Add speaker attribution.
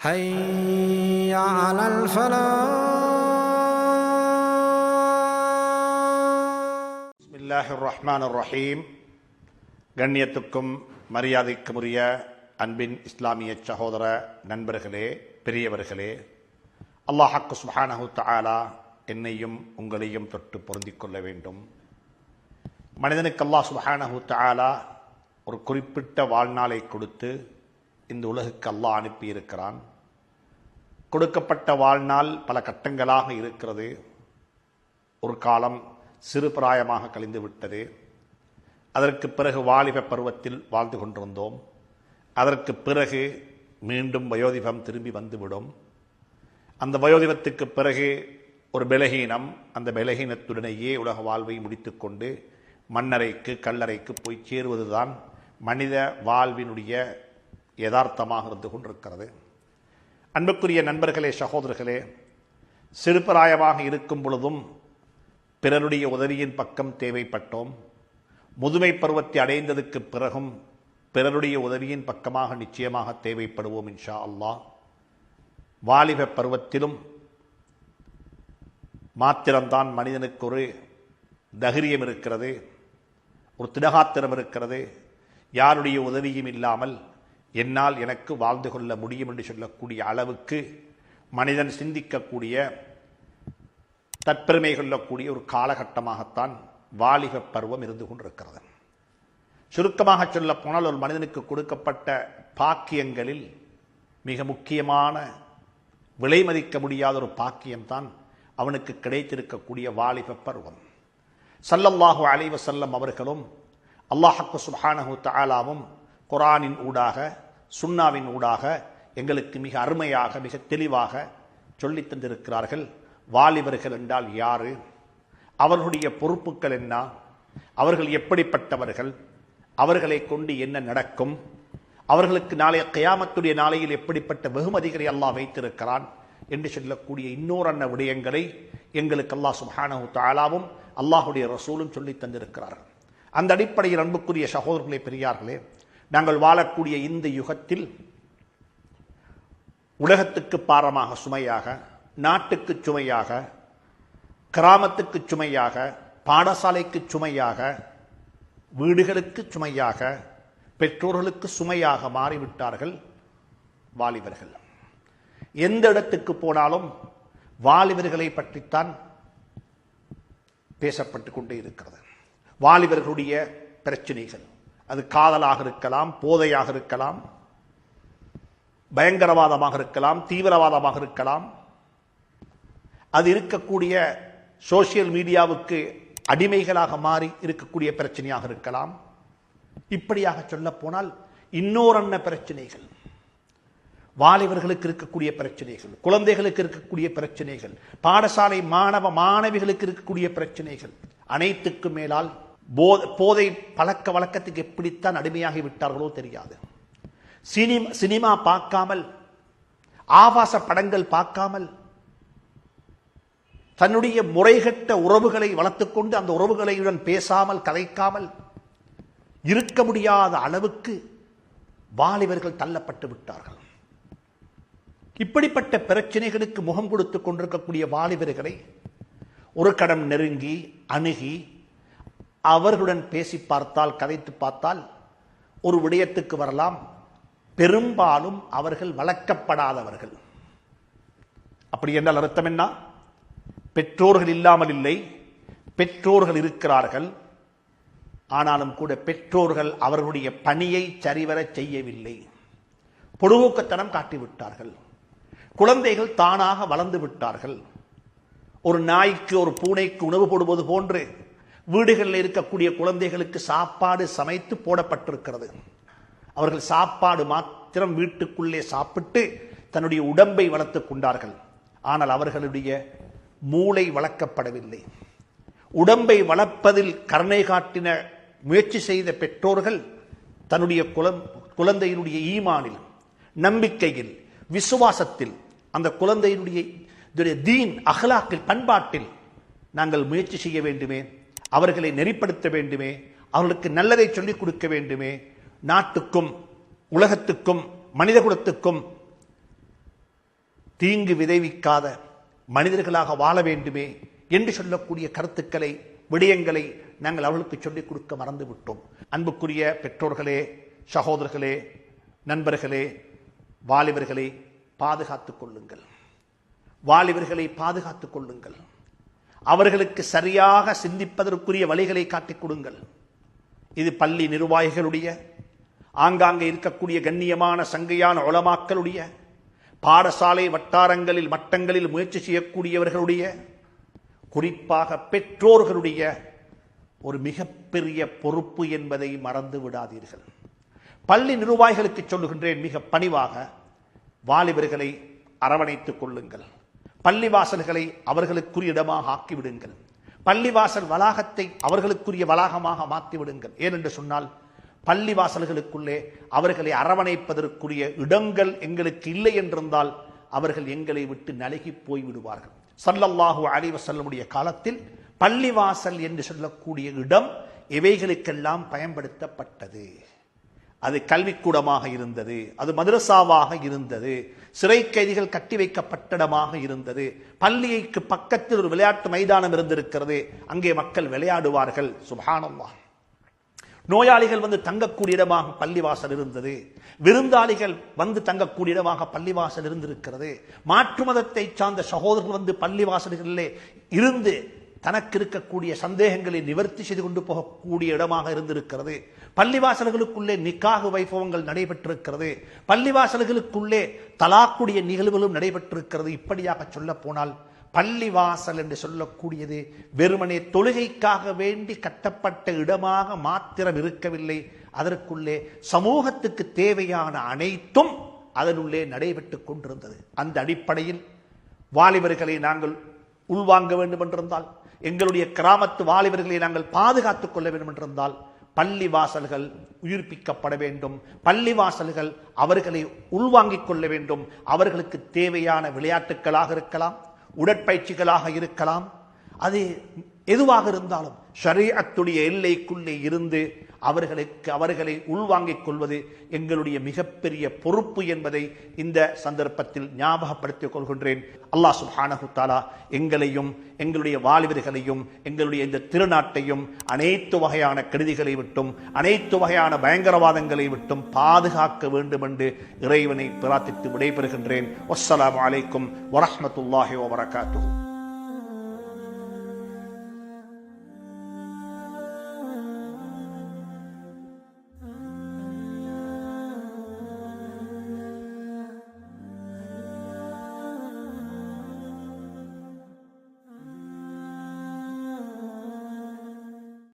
Speaker 1: حي على الفلاح
Speaker 2: பிஸ்மில்லாஹிர் ரஹ்மான் ரஹீம் கண்ணியத்துக்கும் மரியாதைக்குரிய அன்பின் இஸ்லாமிய சகோதர நண்பர்களே பெரியவர்களே அல்லாஹாக்கு சுஹானஹு தஆலா என்னையும் உங்களையும் தொட்டு பொருந்திக் கொள்ள வேண்டும் மனிதனுக்கு அல்லாஹ் சுபஹானஹு தஆலா ஒரு குறிப்பிட்ட வாழ்நாளை கொடுத்து இந்த உலகுக்கு அல்லாஹ் அனுப்பியிருக்கிறான் கொடுக்கப்பட்ட வாழ்நாள் பல கட்டங்களாக இருக்கிறது. ஒரு காலம் சிறு பிராயமாக கழிந்து விட்டது. அதற்கு பிறகு வாலிப பருவத்தில் வாழ்ந்து கொண்டிருந்தோம். அதற்கு பிறகு மீண்டும் வயோதிபம் திரும்பி வந்துவிடும். அந்த வயோதிபத்துக்கு பிறகு ஒரு பலகீனம் அந்த பலகீனத்துடனேயே உலக வாழ்வை முடித்துக்கொண்டு மண்ணறைக்கு கல்லறைக்கு போய் சேருவதுதான் மனித வாழ்வினுடைய யதார்த்தமாக இருந்து கொண்டிருக்கிறது. அன்புக்குரிய நண்பர்களே சகோதரர்களே சிறுபிராயமாக இருக்கும் பொழுதும் பிறருடைய உதவியின் பக்கம் தேவைப்பட்டோம். முதுமை பருவத்தை அடைந்ததுக்கு பிறகும் பிறருடைய உதவியின் பக்கமாக நிச்சயமாக தேவைப்படுவோம் இன்ஷா அல்லாஹ். வாலிப பருவத்திலும் மாத்திரம்தான் மனிதனுக்கு ஒரு தகிரியம் இருக்கிறது ஒரு திடகாத்திரம் இருக்கிறது. யாருடைய உதவியும் இல்லாமல் என்னால் எனக்கு வாழ்ந்து கொள்ள முடியும் என்று சொல்லக்கூடிய அளவுக்கு மனிதன் சிந்திக்கக்கூடிய தற்பெருமை கொள்ளக்கூடிய ஒரு காலகட்டமாகத்தான் வாலிப பருவம் இருந்து கொண்டிருக்கிறது. சுருக்கமாக சொல்ல போனால் ஒரு மனிதனுக்கு கொடுக்கப்பட்ட பாக்கியங்களில் மிக முக்கியமான விலை மதிக்க முடியாத ஒரு பாக்கியம்தான் அவனுக்கு கிடைத்திருக்கக்கூடிய வாலிப பருவம். சல்லல்லாஹு அலைவசல்லம் அவர்களும் அல்லாஹக்கு சுஹானஹு தாலாவும் குரானின் ஊடாக சுண்ணாவின் ஊடாக எங்களுக்கு மிக அருமையாக மிக தெளிவாக சொல்லித் தந்திருக்கிறார்கள். வாலிபர்கள் என்றால் யாரு? அவர்களுடைய பொறுப்புகள் என்ன? அவர்கள் எப்படிப்பட்டவர்கள்? அவர்களை கொண்டு என்ன நடக்கும்? அவர்களுக்கு நாளைய கயாமத்துடைய நாளையில் எப்படிப்பட்ட வெகுமதிகளை அல்லாஹ் வைத்திருக்கிறான் என்று சொல்லக்கூடிய இன்னொரு விடயங்களை எங்களுக்கு அல்லாஹ் சுஹானஹு தாலாவும் அல்லாஹுடைய ரசூலும் சொல்லி தந்திருக்கிறார்கள். அந்த அடிப்படையில் அன்புக்குரிய சகோதரர்களே பெரியார்களே நாங்கள் வாழக்கூடிய இந்த யுகத்தில் உலகத்துக்கு பாரமாக சுமையாக நாட்டுக்கு சுமையாக கிராமத்துக்கு சுமையாக பாடசாலைக்கு சுமையாக வீடுகளுக்கு சுமையாக பெற்றோர்களுக்கு சுமையாக மாறிவிட்டார்கள் வாலிபர்கள். எந்த இடத்துக்கு போனாலும் வாலிபர்களை பற்றித்தான் பேசப்பட்டு கொண்டே இருக்கிறது. வாலிபர்களுடைய பிரச்சனைகள். அது காதலாக இருக்கலாம் போதையாக இருக்கலாம் பயங்கரவாதமாக இருக்கலாம் தீவிரவாதமாக இருக்கலாம். அது இருக்கக்கூடிய சோசியல் மீடியாவுக்கு அடிமைகளாக மாறி இருக்கக்கூடிய பிரச்சனையாக இருக்கலாம். இப்படியாக சொல்ல போனால் இன்னோரன்ன பிரச்சனைகள். வாலிபர்களுக்கு இருக்கக்கூடிய பிரச்சனைகள் குழந்தைகளுக்கு இருக்கக்கூடிய பிரச்சனைகள் பாடசாலை மாணவ மாணவிகளுக்கு இருக்கக்கூடிய பிரச்சனைகள் அனைத்துக்கும் மேலால் போதை பழக்க வழக்கத்துக்கு எப்படித்தான் அடிமையாகி விட்டார்களோ தெரியாது. சினிமா சினிமா பார்க்காமல் ஆபாச படங்கள் பார்க்காமல் தன்னுடைய முறைகட்ட உறவுகளை வளர்த்துக்கொண்டு அந்த உறவுகளையுடன் பேசாமல் கலைக்காமல் இருக்க முடியாத அளவுக்கு வாலிபர்கள் தள்ளப்பட்டு விட்டார்கள். இப்படிப்பட்ட பிரச்சனைகளுக்கு முகம் கொடுத்து கொண்டிருக்கக்கூடிய வாலிபர்களை ஒரு கடம் நெருங்கி அணுகி அவர்களுடன் பேசி பார்த்தால் கதைத்து பார்த்தால் ஒரு விடயத்துக்கு வரலாம். பெரும்பாலும் அவர்கள் வளர்க்கப்படாதவர்கள். அப்படி என்றால் அர்த்தம் என்ன? பெற்றோர்கள் இல்லாமல் இல்லை. பெற்றோர்கள் இருக்கிறார்கள். ஆனாலும் கூட பெற்றோர்கள் அவர்களுடைய பணியை சரிவர செய்யவில்லை. பொடுபோக்கத்தனம் காட்டிவிட்டார்கள். குழந்தைகள் தானாக வளர்ந்து விட்டார்கள். ஒரு நாய்க்கு ஒரு பூனைக்கு உணவு போடுவது போன்று வீடுகளில் இருக்கக்கூடிய குழந்தைகளுக்கு சாப்பாடு சமைத்து போடப்பட்டிருக்கிறது. அவர்கள் சாப்பாடு மாத்திரம் வீட்டுக்குள்ளே சாப்பிட்டு தன்னுடைய உடம்பை வளர்த்துக் கொண்டார்கள். ஆனால் அவர்களுடைய மூளை வளர்க்கப்படவில்லை. உடம்பை வளர்ப்பதில் கருணை காட்டின முயற்சி செய்த பெற்றோர்கள் தன்னுடைய குழந்தையினுடைய ஈமானில் நம்பிக்கையில் விசுவாசத்தில் அந்த குழந்தையினுடைய தீன் அகலாக்கில் பண்பாட்டில் நாங்கள் முயற்சி செய்ய வேண்டுமே அவர்களை நெறிப்படுத்த வேண்டுமே அவர்களுக்கு நல்லதை சொல்லிக் கொடுக்க வேண்டுமே நாட்டுக்கும் உலகத்துக்கும் மனித குலத்துக்கும் தீங்கு விதைவிக்காத மனிதர்களாக வாழ வேண்டுமே என்று சொல்லக்கூடிய கருத்துக்களை விடயங்களை நாங்கள் அவர்களுக்கு சொல்லிக் கொடுக்க மறந்து விட்டோம் அன்புக்குரிய பெற்றோர்களே சகோதரர்களே நண்பர்களே வாலிபர்களை பாதுகாத்துக் கொள்ளுங்கள். வாலிபர்களை பாதுகாத்துக் கொள்ளுங்கள். அவர்களுக்கு சரியாக சிந்திப்பதற்குரிய வழிகளை காட்டிக் கொடுங்கள். இது பள்ளி நிர்வாகிகளுடைய ஆங்காங்கே இருக்கக்கூடிய கண்ணியமான சங்கையான உளமாக்களுடைய பாடசாலை வட்டாரங்களில் மட்டங்களில் முயற்சி செய்யக்கூடியவர்களுடைய குறிப்பாக பெற்றோர்களுடைய ஒரு மிகப்பெரிய பொறுப்பு என்பதை மறந்து விடாதீர்கள். பள்ளி நிர்வாகிகளுக்கு சொல்லுகின்றேன் மிக பணிவாக வாலிபர்களை அரவணைத்துக் கொள்ளுங்கள். பள்ளிவாசல்களை அவர்களுக்குரிய இடமாக ஆக்கிவிடுங்கள். பள்ளிவாசல் வளாகத்தை அவர்களுக்குரிய வளாகமாக மாற்றிவிடுங்கள். ஏனென்று சொன்னால் பள்ளிவாசல்களுக்குள்ளே அவர்களை அரவணைப்பதற்குரிய இடங்கள் எங்களுக்கு இல்லை என்றிருந்தால் அவர்கள் எங்களை விட்டு நலகி போய் விடுவார்கள் சல்லல்லாஹு அலைஹி வஸல்லமுடைய காலத்தில் பள்ளிவாசல் என்று சொல்லக்கூடிய இடம் இவைகளுக்கெல்லாம் பயன்படுத்தப்பட்டது. அது கல்விக்கூடமாக இருந்தது அது மதரசாவாக இருந்தது சிறை கைதிகள் கட்டி வைக்கப்பட்ட இடமாக இருந்தது பள்ளியைக்கு பக்கத்தில் ஒரு விளையாட்டு மைதானம் இருந்திருக்கிறது அங்கே மக்கள் விளையாடுவார்கள். சுபானம்மா நோயாளிகள் வந்து தங்கக்கூடிய இடமாக பள்ளிவாசல் இருந்தது விருந்தாளிகள் வந்து தங்கக்கூடிய இடமாக பள்ளிவாசல் இருந்திருக்கிறது மாற்று மதத்தை சார்ந்த சகோதரர்கள் வந்து பள்ளிவாசல்களிலே இருந்து தனக்கு இருக்கக்கூடிய சந்தேகங்களை நிவர்த்தி செய்து கொண்டு போகக்கூடிய இடமாக இருந்திருக்கிறது. பள்ளிவாசல்களுக்குள்ளே நிக்காக வைபவங்கள் நடைபெற்றிருக்கிறது. பள்ளிவாசல்களுக்குள்ளே தலாக்குடைய நிகழ்வுகளும் நடைபெற்றிருக்கிறது. இப்படியாக சொல்ல போனால் பள்ளிவாசல் என்று சொல்லக்கூடியது வெறுமனே தொழுகைக்காக வேண்டி கட்டப்பட்ட இடமாக மாத்திரம் இருக்கவில்லை. அதற்குள்ளே சமூகத்துக்கு தேவையான அனைத்தும் அதனுள்ளே நடைபெற்றுக் கொண்டிருந்தது. அந்த அடிப்படையில் வாலிபர்களை நாங்கள் உள்வாங்க வேண்டும் என்றிருந்தால் எங்களுடைய கிராமத்து வாலிபர்களை நாங்கள் பாதுகாத்துக் கொள்ள வேண்டும் என்றிருந்தால் பள்ளி வாசல்கள் உயிர்ப்பிக்கப்பட வேண்டும். பள்ளி வாசல்கள் அவர்களை உள்வாங்கிக் கொள்ள வேண்டும். அவர்களுக்கு தேவையான விளையாட்டுகளாக இருக்கலாம் உடற்பயிற்சிகளாக இருக்கலாம். அது எதுவாக இருந்தாலும் ஷரீஅத்துடைய எல்லைக்குள்ளே இருந்து அவர்களுக்கு அவர்களை உள்வாங்கிக் கொள்வது எங்களுடைய மிகப்பெரிய பொறுப்பு என்பதை இந்த சந்தர்ப்பத்தில் ஞாபகப்படுத்திக் கொள்கின்றேன். அல்லாஹ் சுஹானஹு தாலா எங்களையும் எங்களுடைய வாலிபர்களையும் எங்களுடைய இந்த திருநாட்டையும் அனைத்து வகையான கெடுதிகளை விட்டும் அனைத்து வகையான பயங்கரவாதங்களை விட்டும் பாதுகாக்க வேண்டும் என்று இறைவனை பிரார்த்தித்து விடைபெறுகின்றேன். வஸ்ஸலாமு அலைக்கும் வரமத்துல்லாஹி வபரகாத்துஹு.